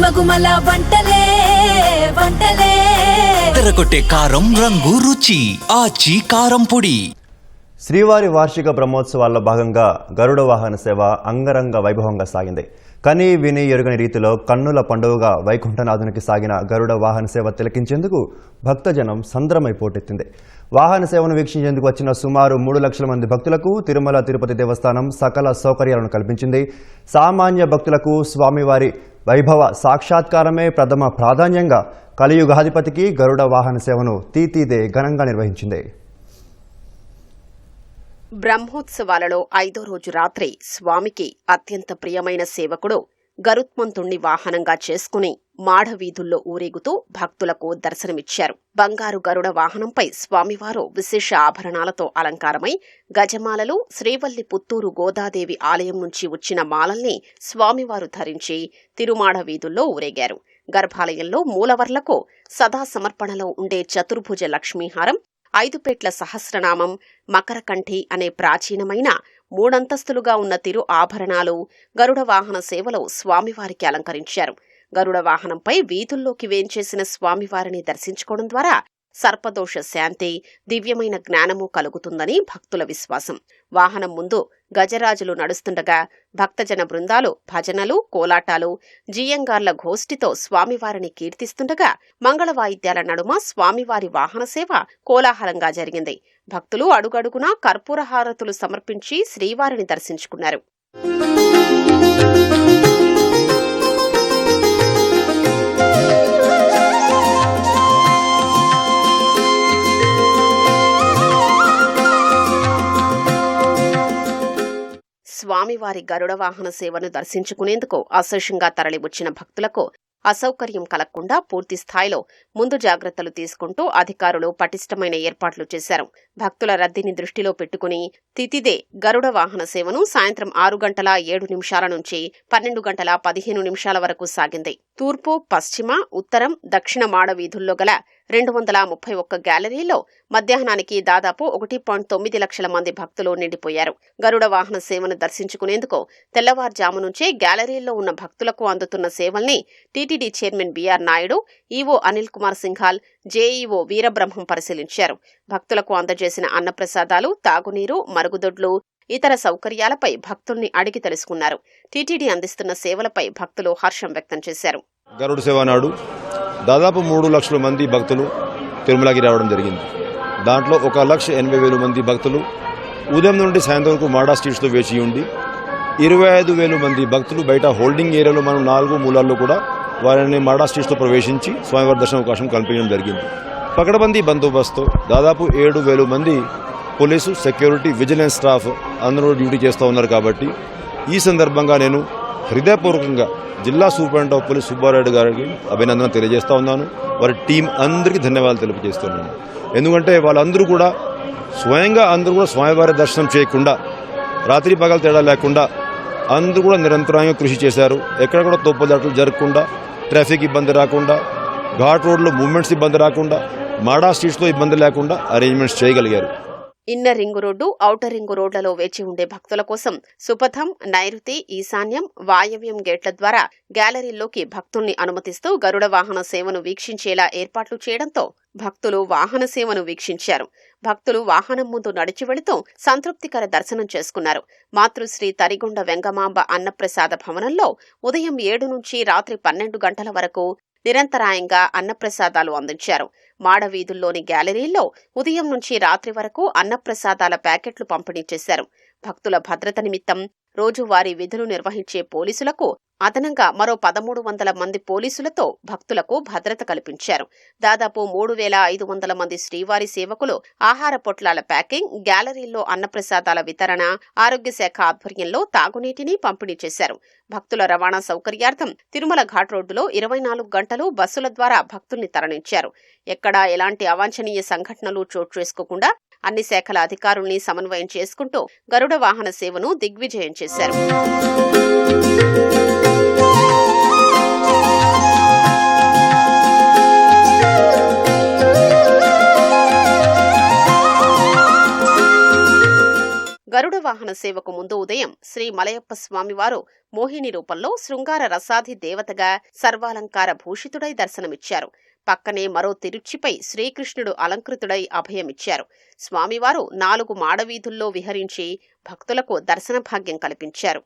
గుమగుమల వంటలే వంటలే. తెరకొట్టే కారం రంగు రుచి ఆచి కారం పొడి. శ్రీవారి వార్షిక బ్రహ్మోత్సవాల్లో భాగంగా గరుడ వాహన సేవ అంగరంగ వైభవంగా సాగింది. కని విని ఎరుగని రీతిలో కన్నుల పండుగగా వైకుంఠనాథునికి సాగిన గరుడ వాహన సేవ తిలకించేందుకు భక్తజనం సంద్రమై పోటెత్తింది. వాహన సేవను వీక్షించేందుకు వచ్చిన సుమారు మూడు లక్షల మంది భక్తులకు తిరుమల తిరుపతి దేవస్థానం సకల సౌకర్యాలను కల్పించింది. సామాన్య భక్తులకు స్వామివారి వైభవ సాక్షాత్కారమే ప్రథమ ప్రాధాన్యంగా కలియుగాధిపతికి గరుడ వాహన సేవను తీతీదే ఘనంగా నిర్వహించింది. బ్రహ్మోత్సవాలలో ఐదో రోజు రాత్రి స్వామికి అత్యంత ప్రియమైన సేవకుడు గరుత్మంతుణ్ణి వాహనంగా చేసుకుని మాఢవీధుల్లో ఊరేగుతూ భక్తులకు దర్శనమిచ్చారు. బంగారు గరుడ వాహనంపై స్వామివారు విశేష ఆభరణాలతో అలంకారమై గజమాలలు శ్రీవల్లి పుత్తూరు గోదాదేవి ఆలయం నుంచి వచ్చిన మాలల్ని స్వామివారు ధరించి తిరుమాడ వీధుల్లో ఊరేగారు. గర్భాలయంలో మూలవర్లకు సదా సమర్పణలో ఉండే చతుర్భుజ లక్ష్మీహారం ఐదుపేట్ల సహస్రనామం మకరకంఠి అనే ప్రాచీనమైన మూడంతస్తులుగా ఉన్న తిరు ఆభరణాలు గరుడ వాహన సేవలో స్వామివారికి అలంకరించారు. గరుడ వాహనంపై వీధుల్లోకి వేంచేసిన స్వామివారిని దర్శించుకోవడం ద్వారా సర్పదోష శాంతి దివ్యమైన జ్ఞానము కలుగుతుందని భక్తుల విశ్వాసం. వాహనం ముందు గజరాజులు నడుస్తుండగా భక్తజన బృందాలు భజనలు కోలాటాలు జియంగార్ల గోష్ఠితో స్వామివారిని కీర్తిస్తుండగా మంగళ వాయిద్యాల నడుమ స్వామివారి వాహన సేవ కోలాహలంగా జరిగింది. భక్తులు అడుగడుగునా కర్పూర హారతులు సమర్పించి శ్రీవారిని దర్శించుకున్నారు. స్వామివారి గరుడ వాహన సేవను దర్శించుకునేందుకు అశేషంగా తరలివచ్చిన భక్తులకు అసౌకర్యం కలగకుండా పూర్తి స్థాయిలో ముందు జాగ్రత్తలు తీసుకుంటూ అధికారులు పటిష్టమైన ఏర్పాట్లు చేశారు. భక్తుల రద్దీని దృష్టిలో పెట్టుకుని తితిదే గరుడ వాహన సేవను సాయంత్రం ఆరు గంటల ఏడు నిమిషాల నుంచి పన్నెండు గంటల పదిహేను నిమిషాల వరకు సాగింది. తూర్పు పశ్చిమ ఉత్తరం దక్షిణ మాడ వీధుల్లో గల రెండు వందల ముప్పై ఒక్క గ్యాలరీలో మధ్యాహ్నానికి దాదాపు ఒకటి పాయింట్ తొమ్మిది లక్షల మంది భక్తులు నిండిపోయారు. గరుడ వాహన సేవను దర్శించుకునేందుకు తెల్లవారుజాము నుంచే గ్యాలరీల్లో ఉన్న భక్తులకు అందుతున్న సేవల్ని TTD chairman B R Naidu EO Anil Kumar Singhal JEO Veerabrahmam పరిశీలించారు. భక్తులకు అందజేసిన అన్నప్రసాదాలు తాగునీరు మరుగుదొడ్లు ఇతర సౌకర్యాలపై భక్తుల్ని అడిగి తెలుసుకున్నారు. టీటీడీ అందిస్తున్న సేవలపై భక్తులు హర్షం వ్యక్తం చేశారు. గరుడు సేవ నాడు దాదాపు మూడు లక్షల మంది భక్తులు తిరుమలకి రావడం జరిగింది. దాంట్లో ఒక లక్ష ఎనభై వేల మంది భక్తులు ఉదయం నుండి సాయంత్రం వరకు మాడా స్ట్రీట్స్లో వేచి ఉండి ఇరవై ఐదు వేల మంది భక్తులు బయట హోల్డింగ్ ఏరియాలో మనం నాలుగు మూలాల్లో కూడా వారిని మాడా స్ట్రీట్స్లో ప్రవేశించి స్వామివారి దర్శన అవకాశం కల్పించడం జరిగింది. పకడబందీ బందోబస్తు దాదాపు ఏడు వేల మంది పోలీసు సెక్యూరిటీ విజిలెన్స్ స్టాఫ్ అందరూ డ్యూటీ చేస్తూ ఉన్నారు కాబట్టి ఈ సందర్భంగా నేను హృదయపూర్వకంగా జిల్లా సూపరింటెండెంట్ ఆఫ్ పోలీస్ సుబ్బారెడ్డి గారికి అభినందన తెలియజేస్తూ ఉన్నాను. వారి టీం అందరికీ ధన్యవాదాలు తెలియజేస్తున్నాను. ఎందుకంటే వాళ్ళందరూ కూడా స్వయంగా అందరూ కూడా స్వామివారి దర్శనం చేయకుండా రాత్రి పగలు తేడా లేకుండా అందరూ కూడా నిరంతరంగా కృషి చేశారు. ఎక్కడ కూడా తోపుదాటలు జరగకుండా ట్రాఫిక్ ఇబ్బంది రాకుండా ఘాట్ రోడ్లో మూమెంట్స్ ఇబ్బంది రాకుండా మాడా స్ట్రీట్స్లో ఇబ్బంది లేకుండా అరేంజ్మెంట్స్ చేయగలిగారు. Inner ring road outer ring రోడ్లలో వేచి ఉండే భక్తుల కోసం సుపథం నైరుతి ఈశాన్యం వాయవ్యం గేట్ల ద్వారా గ్యాలరీల్లోకి భక్తుల్ని అనుమతిస్తూ గరుడ వాహన సేవను వీక్షించేలా ఏర్పాట్లు చేయడంతో భక్తులు వాహన సేవను వీక్షించారు. భక్తులు వాహనం ముందు నడిచి వెళుతూ సంతృప్తికర దర్శనం చేసుకున్నారు. మాతృశ్రీ తరిగొండ వెంగమాంబ అన్నప్రసాద భవనంలో ఉదయం ఏడు నుంచి రాత్రి పన్నెండు గంటల వరకు నిరంతరాయంగా అన్నప్రసాదాలు అందించారు. మాడవీధుల్లోని గ్యాలరీల్లో ఉదయం నుంచి రాత్రి వరకు అన్నప్రసాదాల ప్యాకెట్లు పంపిణీ చేశారు. భక్తుల భద్రత నిమిత్తం రోజువారీ విధులు నిర్వహించే పోలీసులకు అదనంగా మరో పదమూడు వందల మంది పోలీసులతో భక్తులకు భద్రత కల్పించారు. దాదాపు మూడు వేల ఐదు వందల మంది శ్రీవారి సేవకులు ఆహార పొట్లాల ప్యాకింగ్ గ్యాలరీల్లో అన్నప్రసాదాల వితరణ ఆరోగ్య శాఖ ఆధ్వర్యంలో తాగునీటిని పంపిణీ చేశారు. భక్తుల రవాణా సౌకర్యార్థం తిరుమల ఘాట్ రోడ్డులో ఇరవై నాలుగు గంటలు బస్సుల ద్వారా భక్తుల్ని తరలించారు. ఎక్కడా ఎలాంటి అవాంఛనీయ సంఘటనలు చోటు చేసుకోకుండా అన్ని శాఖల అధికారుల్ని సమన్వయం చేసుకుంటూ గరుడ వాహన సేవను దిగ్విజయం చేశారు. గరుడ వాహన సేవకు ముందు ఉదయం శ్రీ మలయప్ప స్వామివారు మోహిని రూపంలో శృంగార రసాది దేవతగా సర్వాలంకార భూషితుడై దర్శనమిచ్చారు. పక్కనే మరో తిరుచిపై శ్రీకృష్ణుడు అలంకృతుడై అభయమిచ్చారు. స్వామివారు నాలుగు మాడవీధుల్లో విహరించి భక్తులకు దర్శన భాగ్యం కల్పించారు.